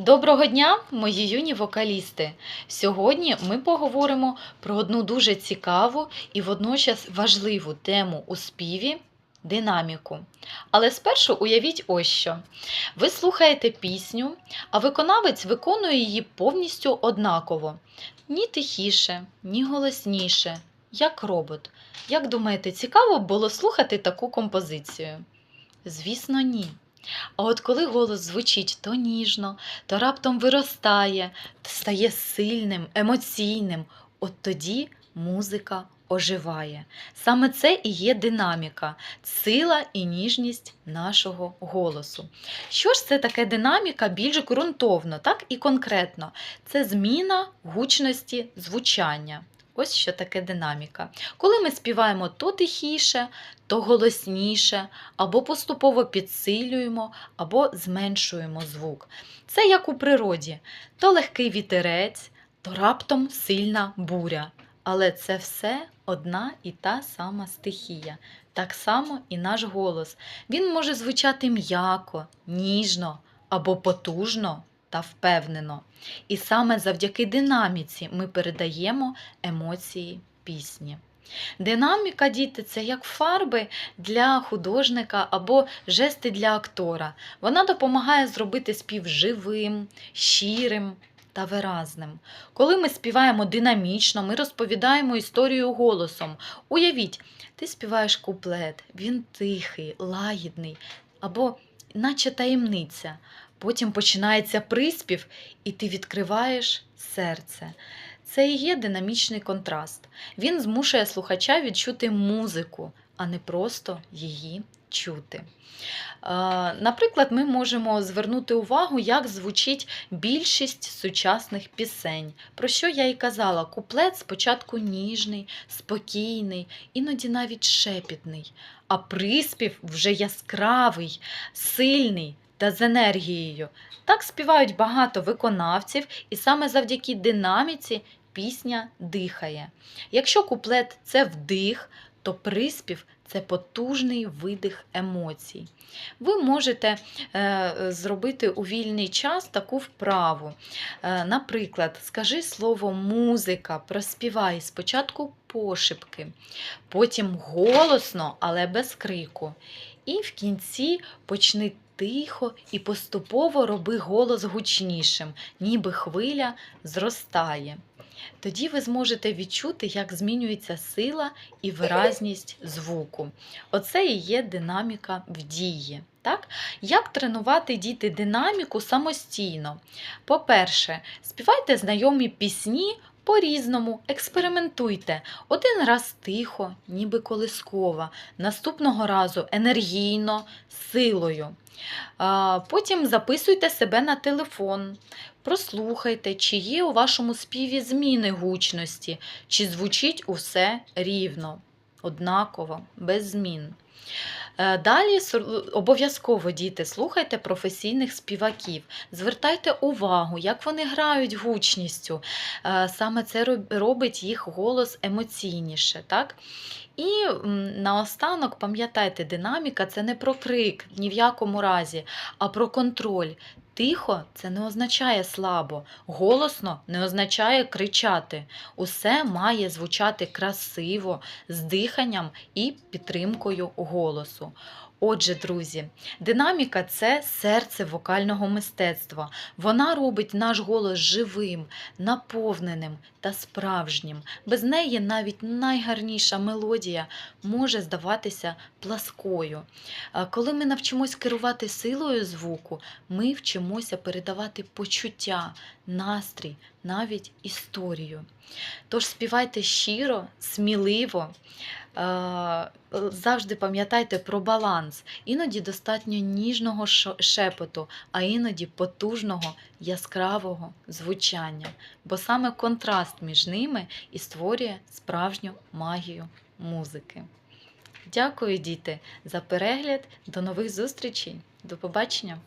Доброго дня, мої юні вокалісти! Сьогодні ми поговоримо про одну дуже цікаву і водночас важливу тему у співі динаміку. Але спершу уявіть ось що. Ви слухаєте пісню, а виконавець виконує її повністю однаково. Ні тихіше, ні голосніше, як робот. Як думаєте, цікаво було слухати таку композицію? Звісно, ні. А от коли голос звучить то ніжно, то раптом виростає, стає сильним, емоційним, от тоді музика оживає. Саме це і є динаміка, сила і ніжність нашого голосу. Що ж це таке динаміка більш ґрунтовно, так і конкретно? Це зміна гучності звучання. Ось що таке динаміка. Коли ми співаємо то тихіше, то голосніше, або поступово підсилюємо, або зменшуємо звук. Це як у природі: то легкий вітерець, то раптом сильна буря. Але це все одна і та сама стихія. Так само і наш голос. Він може звучати м'яко, ніжно або потужно та впевнено. І саме завдяки динаміці ми передаємо емоції пісні. Динаміка, діти, це як фарби для художника або жести для актора. Вона допомагає зробити спів живим, щирим та виразним. Коли ми співаємо динамічно, ми розповідаємо історію голосом. Уявіть, ти співаєш куплет, він тихий, лагідний або наче таємниця. Потім починається приспів, і ти відкриваєш серце. Це і є динамічний контраст. Він змушує слухача відчути музику, а не просто її чути. Наприклад, ми можемо звернути увагу, як звучить більшість сучасних пісень. Про що я і казала, куплет спочатку ніжний, спокійний, іноді навіть шепітний, а приспів вже яскравий, сильний та з енергією. Так співають багато виконавців, і саме завдяки динаміці пісня дихає. Якщо куплет це вдих, то приспів це потужний видих емоцій. Ви можете е, зробити у вільний час таку вправу. Е, наприклад, скажи слово музика, проспівай спочатку пошепки, потім голосно, але без крику. І в кінці почни тихо і поступово роби голос гучнішим, ніби хвиля зростає. Тоді ви зможете відчути, як змінюється сила і виразність звуку. Оце і є динаміка в дії. Так? Як тренувати діти динаміку самостійно? По-перше, співайте знайомі пісні по-різному, експериментуйте. Один раз тихо, ніби колискова, наступного разу енергійно, силою. Потім записуйте себе на телефон, прослухайте, чи є у вашому співі зміни гучності, чи звучить усе рівно, однаково, без змін. Е, Далі обов'язково діти, слухайте професійних співаків, звертайте увагу, як вони грають гучністю. Е, Саме це робить їх голос емоційніше. Так? І наостанок пам'ятайте, динаміка це не про крик ні в якому разі, а про контроль. Тихо це не означає слабо, голосно не означає кричати. Усе має звучати красиво, з диханням і підтримкою голосу. Отже, друзі, динаміка це серце вокального мистецтва. Вона робить наш голос живим, наповненим та справжнім. Без неї навіть найгарніша мелодія може здаватися пласкою. Коли ми навчимось керувати силою звуку, ми вчимося передавати почуття, настрій, навіть історію. Тож співайте щиро, сміливо. Е, Завжди пам'ятайте про баланс. Іноді достатньо ніжного шепоту, а іноді потужного яскравого звучання. Бо саме контраст між ними і створює справжню магію музики. Дякую, діти, за перегляд. До нових зустрічей. До побачення!